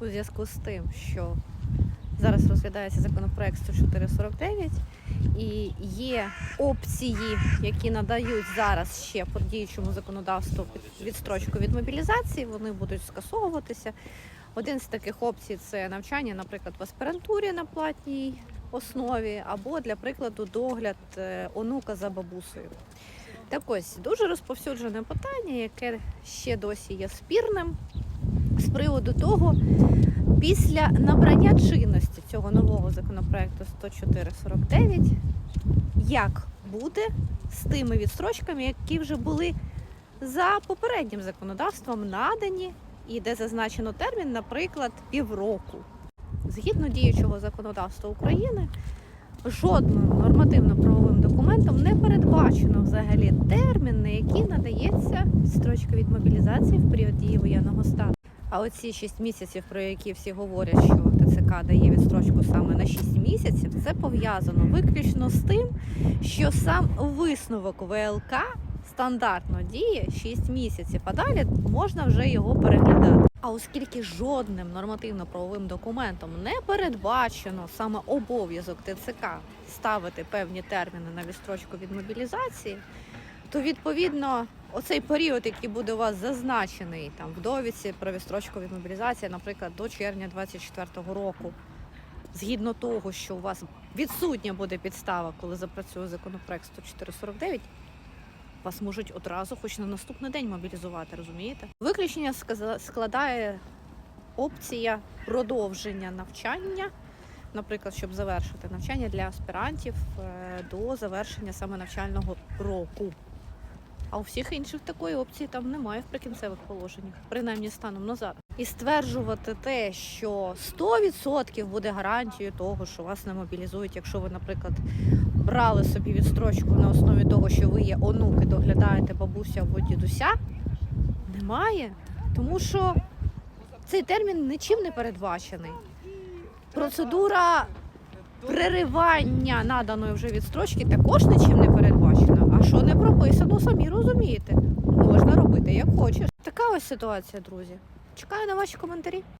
у зв'язку з тим, що зараз розглядається законопроект 10449 і є опції, які надають зараз ще по діючому законодавству відстрочку від мобілізації, вони будуть скасовуватися. Один з таких опцій це навчання, наприклад, в аспірантурі на платній основі, або для прикладу догляд е, онука за бабусею. Так ось дуже розповсюджене питання, яке ще досі є спірним з приводу того, після набрання чинності цього нового законопроекту 10449, як буде з тими відстрочками, які вже були за попереднім законодавством надані, і де зазначено термін, наприклад, півроку. Згідно діючого законодавства України, жодним нормативно-правовим документом не передбачено взагалі термін, на який надається відстрочка від мобілізації в період дії воєнного стану. А оці 6 місяців, про які всі говорять, що ТЦК дає відстрочку саме на 6 місяців, це пов'язано виключно з тим, що сам висновок ВЛК стандартно діє 6 місяців, а далі можна вже його переглядати. А оскільки жодним нормативно-правовим документом не передбачено саме обов'язок ТЦК ставити певні терміни на відстрочку від мобілізації, то відповідно оцей період, який буде у вас зазначений там в довідці про відстрочку від мобілізації, наприклад, до червня 2024 року, згідно того, що у вас відсутня буде підстава, коли запрацює законопроект 10449, вас можуть одразу, хоч на наступний день мобілізувати, розумієте? Виключення складає опція продовження навчання, наприклад, щоб завершити навчання для аспірантів е, до завершення саме навчального року. А у всіх інших такої опції там немає в прикінцевих положеннях, принаймні станом на зараз. І стверджувати те, що 100% буде гарантією того, що вас не мобілізують, якщо ви, наприклад, брали собі відстрочку на основі того, що ви є онуки, доглядаєте бабуся або дідуся, немає. Тому що цей термін нічим не передбачений. Процедура переривання наданої вже відстрочки також нічим не передбачена. А що не прописано, самі розумієте. Можна робити як хочеш. Така ось ситуація, друзі. Чекаю на ваші коментарі.